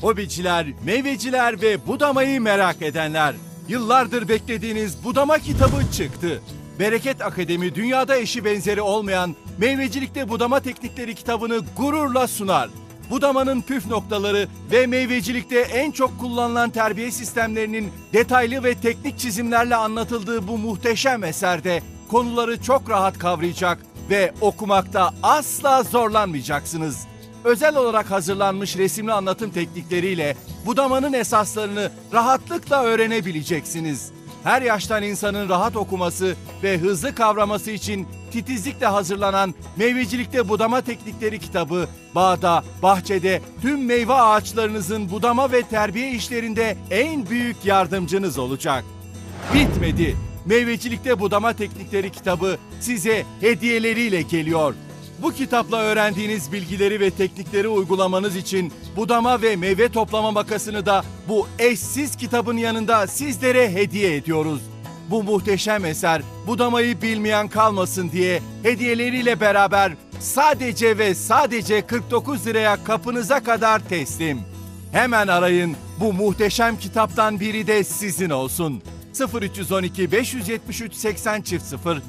Hobiciler, meyveciler ve budamayı merak edenler. Yıllardır beklediğiniz budama kitabı çıktı. Bereket Akademi dünyada eşi benzeri olmayan meyvecilikte budama teknikleri kitabını gururla sunar. Budamanın püf noktaları ve meyvecilikte en çok kullanılan terbiye sistemlerinin detaylı ve teknik çizimlerle anlatıldığı bu muhteşem eserde konuları çok rahat kavrayacak ve okumakta asla zorlanmayacaksınız. Özel olarak hazırlanmış resimli anlatım teknikleriyle budamanın esaslarını rahatlıkla öğrenebileceksiniz. Her yaştan insanın rahat okuması ve hızlı kavraması için titizlikle hazırlanan Meyvecilikte Budama Teknikleri kitabı, bağda, bahçede, tüm meyve ağaçlarınızın budama ve terbiye işlerinde en büyük yardımcınız olacak. Bitmedi. Meyvecilikte Budama Teknikleri kitabı size hediyeleriyle geliyor. Bu kitapla öğrendiğiniz bilgileri ve teknikleri uygulamanız için budama ve meyve toplama makasını da bu eşsiz kitabın yanında sizlere hediye ediyoruz. Bu muhteşem eser budamayı bilmeyen kalmasın diye hediyeleriyle beraber sadece ve sadece 49 liraya kapınıza kadar teslim. Hemen arayın bu muhteşem kitaptan biri de sizin olsun. 0312 573 80 çift 0